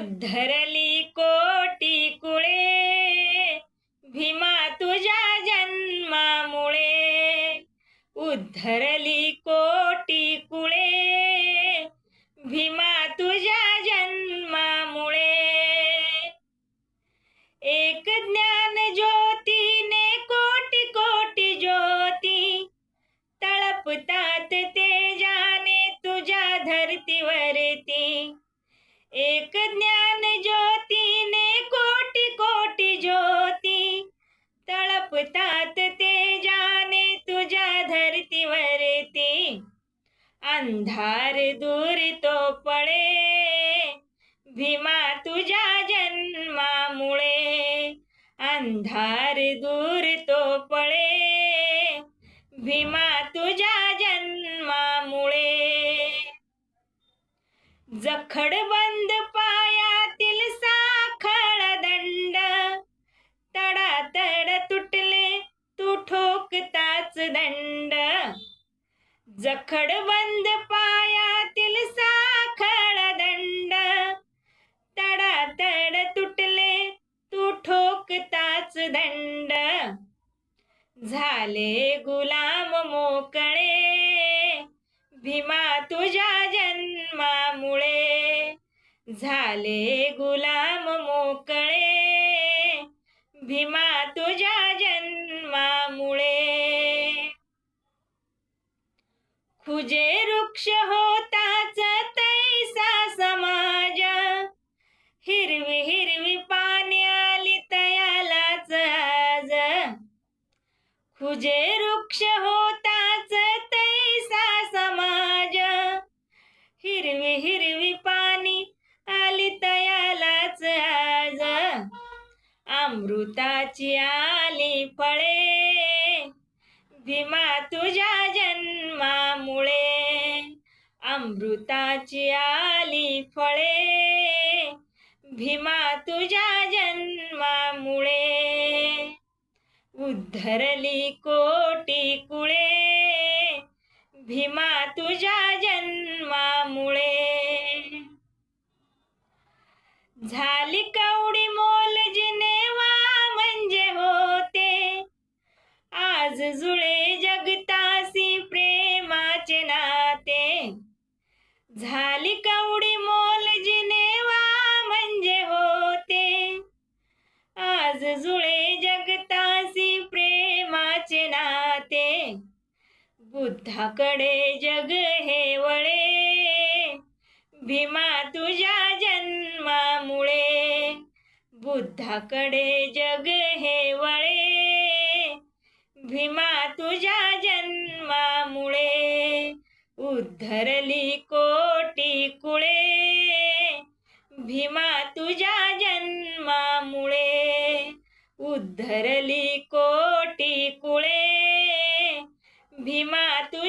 उद्धरली कोटी कुळे भीमा तुझ्या जन्मामुळे. उद्धरली कोटी कुळे भीमा तुझ्या जन्मामुळे. एक ज्ञान ज्योतीने कोटी कोटी ज्योती तळपतात ते जाने तुझ्या धरतीवरती. एक ज्ञान ज्योतीने कोटी कोटी ज्योती तळपतात तेजाने तुझ्या धरतीवरती. अंधार दूर तो पळे भीमा तुझ्या जन्मामुळे. अंधार दूर तो पळे भीमा तुझ्या जखड बंद पायातील साखळ दंड. तडातड तुटले तू ठोकताच दंड. जखड बंद पायातील साखळ दंड. तडातड तुटले तू ठोकताच दंड. झाले गुलाम मोकळे. भीमा तुझ्या झाले गुलाम मोकळे. भीमा तुझ्या जन्मामुळे. खुजे वृक्ष होताच तैसा समाज. हिरवी हिरवी पाने आली तयालाच आज. खुजे वृक्ष होता अमृताची आली फळे. भीमा तुझ्या जन्मामुळे. अमृताची आली फळे. भीमा तुझ्या जन्मामुळे. उद्धरली कोटी कुळे. भीमा तुझ्या जन्मामुळे. झाली आज जुळे जगतासी प्रेमाचे नाते. झाली कवडी मोल जिनेवा म्हणजे होते. आज जुळे जगतासी प्रेमाचे नाते. बुद्धाकडे जग हे वळे. भीमा तुझ्या जन्मामुळे. बुद्धाकडे जग हे वळे. भीमा तुझ्या जन्मामुळे उद्धरली कोटी कुळे. भीमा तुझ्या जन्मामुळे उद्धरली कोटी कुळे. भीमा तु